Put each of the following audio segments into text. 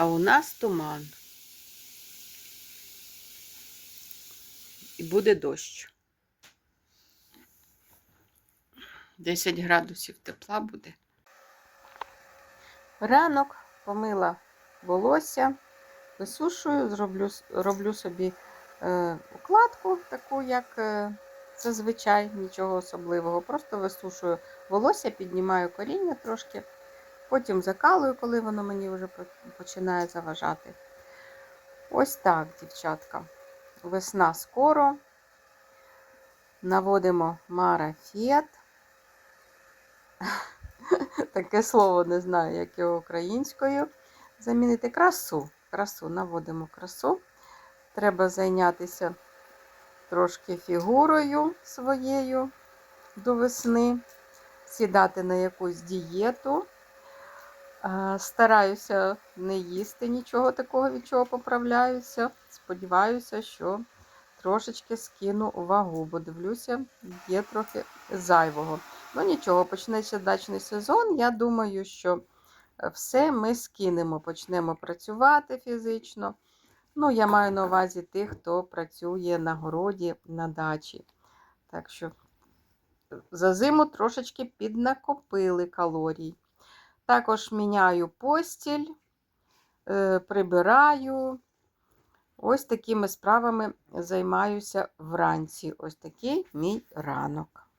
А у нас туман. І буде дощ. 10 градусів тепла буде. Ранок помила волосся, висушую, зроблю, роблю собі е, укладку, таку, як е, зазвичай, нічого особливого. Просто висушую волосся, піднімаю коріння трошки, потім закалую, коли воно мені вже починає заважати. Ось так, дівчатка. Весна скоро. Наводимо марафет. Таке слово не знаю, як його українською. Замінити красу. Красу, наводимо красу. Треба зайнятися трошки фігурою своєю до весни, сідати на якусь дієту. Стараюся не їсти нічого такого, від чого поправляюся. Сподіваюся, що трошечки скину вагу, бо дивлюся, є трохи зайвого. Ну нічого, почнеться дачний сезон. Я думаю, що е, все ми скинемо, почнемо працювати фізично. Ну, я маю на увазі тих, хто працює на городі, на дачі. Так що за зиму трошечки піднакопили калорій. Також міняю постіль, е, прибираю. Ось такими справами займаюся вранці. Ось такий мій ранок.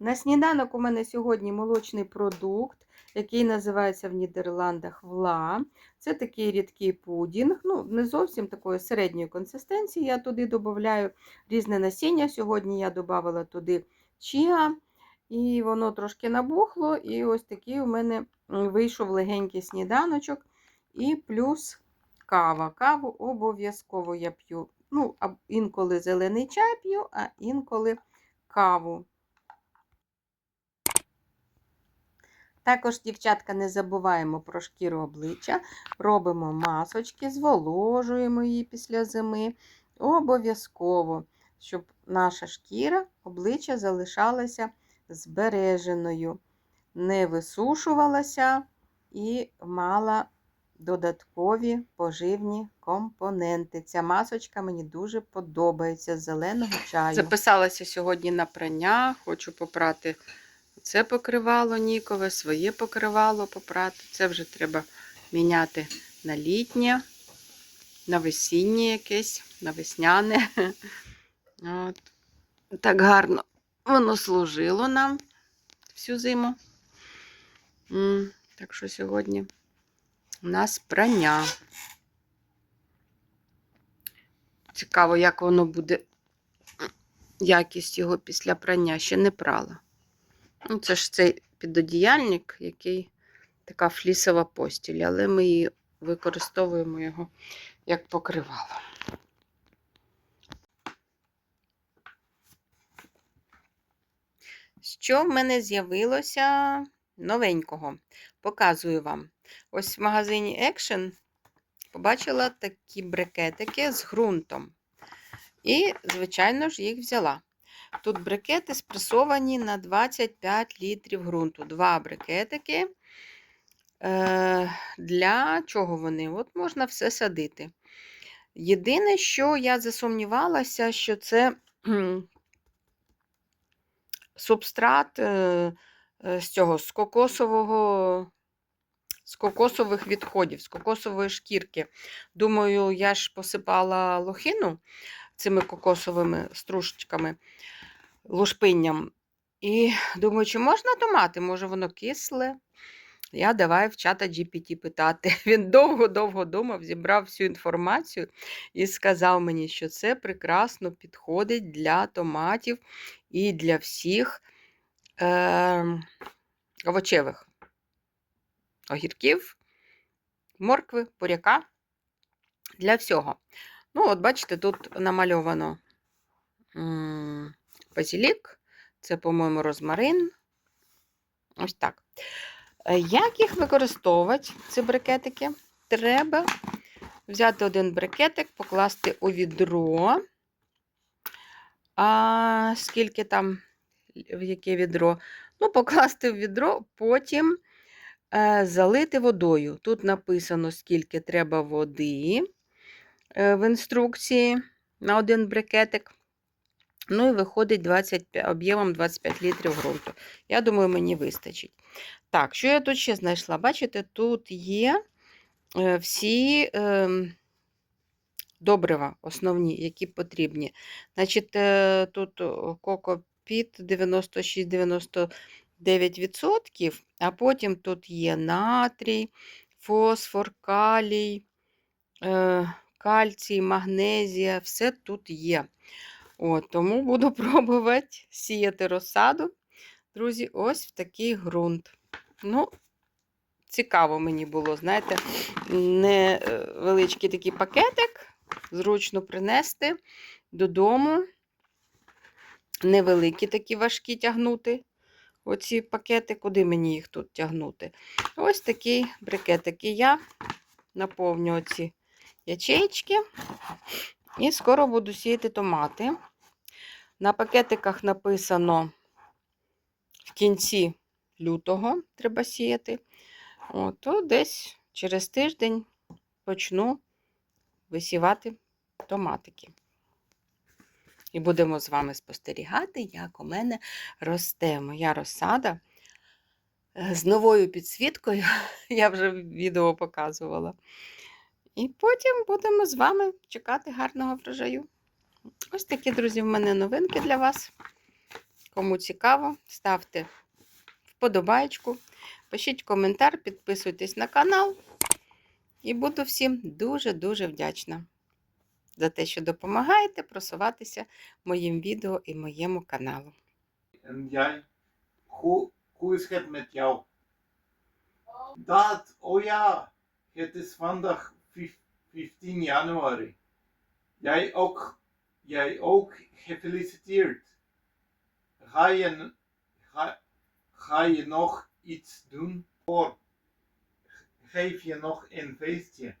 На сніданок у мене сьогодні молочний продукт, який називається в Нідерландах вла. Це такий рідкий пудінг, ну, не зовсім такої середньої консистенції. Я туди додаю різне насіння. Сьогодні я додавала туди чіа, і воно трошки набухло. І ось такий у мене вийшов легенький сніданочок. І плюс кава. Каву обов'язково я п'ю. Ну, інколи зелений чай п'ю, а інколи каву. Також, дівчатка, не забуваємо про шкіру обличчя. Робимо масочки, зволожуємо її після зими. Обов'язково, щоб наша шкіра, обличчя залишалася збереженою, не висушувалася і мала додаткові поживні компоненти. Ця масочка мені дуже подобається з зеленого чаю. Записалася сьогодні на прання, хочу попрати це покривало Нікове, своє покривало попрати. Це вже треба міняти на літнє, на весіннє якесь, на весняне. От. Так гарно воно служило нам всю зиму. Так що сьогодні у нас прання. Цікаво, як воно буде, якість його після прання ще не прала. Ну, це ж цей підодіяльник, який така флісова постіль, але ми її використовуємо його як покривало. Що в мене з'явилося новенького? Показую вам. Ось в магазині Action побачила такі брикетики з ґрунтом. І, звичайно ж, їх взяла. Тут брикети спресовані на 25 літрів ґрунту. Два брикетики. Е, Для чого вони? От можна все садити. Єдине, що я засумнівалася, що це субстрат е, е, з цього з кокосового. З кокосових відходів, з кокосової шкірки. Думаю, я ж посипала лохину цими кокосовими стружечками, лушпинням. І думаю, чи можна томати? Може, воно кисле? Я давай в чата GPT питати. Він довго-довго думав, зібрав всю інформацію і сказав мені, що це прекрасно підходить для томатів і для всіх е- овочевих огірків, моркви, буряка. Для всього. Ну, от бачите, тут намальовано базилік, це, по-моєму, розмарин. Ось так. Е, Як їх використовувати, ці брикетики? Треба взяти один брикетик, покласти у відро. А скільки там, в яке відро? Ну, покласти в відро, потім е, залити водою. Тут написано, скільки треба води е, в інструкції на один брикетик. Ну і виходить 25, об'ємом 25 літрів ґрунту. Я думаю, мені вистачить. Так, що я тут ще знайшла? Бачите, тут є е, всі е, добрива основні, які потрібні. Значить, е, тут о, кокопіт 96-99%, а потім тут є натрій, фосфор, калій, е, кальцій, магнезія, все тут є. От, тому буду пробувати сіяти розсаду, друзі, ось в такий ґрунт. Ну, цікаво мені було, знаєте, невеличкий такий пакетик, зручно принести додому. Невеликі такі важкі тягнути. Оці пакети, куди мені їх тут тягнути? Ось такий брикетик. І я наповню оці ячейки. І скоро буду сіяти томати. На пакетиках написано в кінці лютого треба сіяти. От, то десь через тиждень почну висівати томатики. І будемо з вами спостерігати, як у мене росте моя розсада з новою підсвіткою. Я вже відео показувала. І потім будемо з вами чекати гарного врожаю. Ось такі, друзі, в мене новинки для вас. Кому цікаво, ставте вподобайку, пишіть коментар, підписуйтесь на канал. І буду всім дуже-дуже вдячна за те, що допомагаєте просуватися моїм відео і моєму каналу. Hoe, hoe is het met jou? Dat, oh ja, het is vandaag 15 januari. Jij ook, jij ook gefeliciteerd. Ga je, ga, ga je nog iets doen? Voor geef je nog een feestje?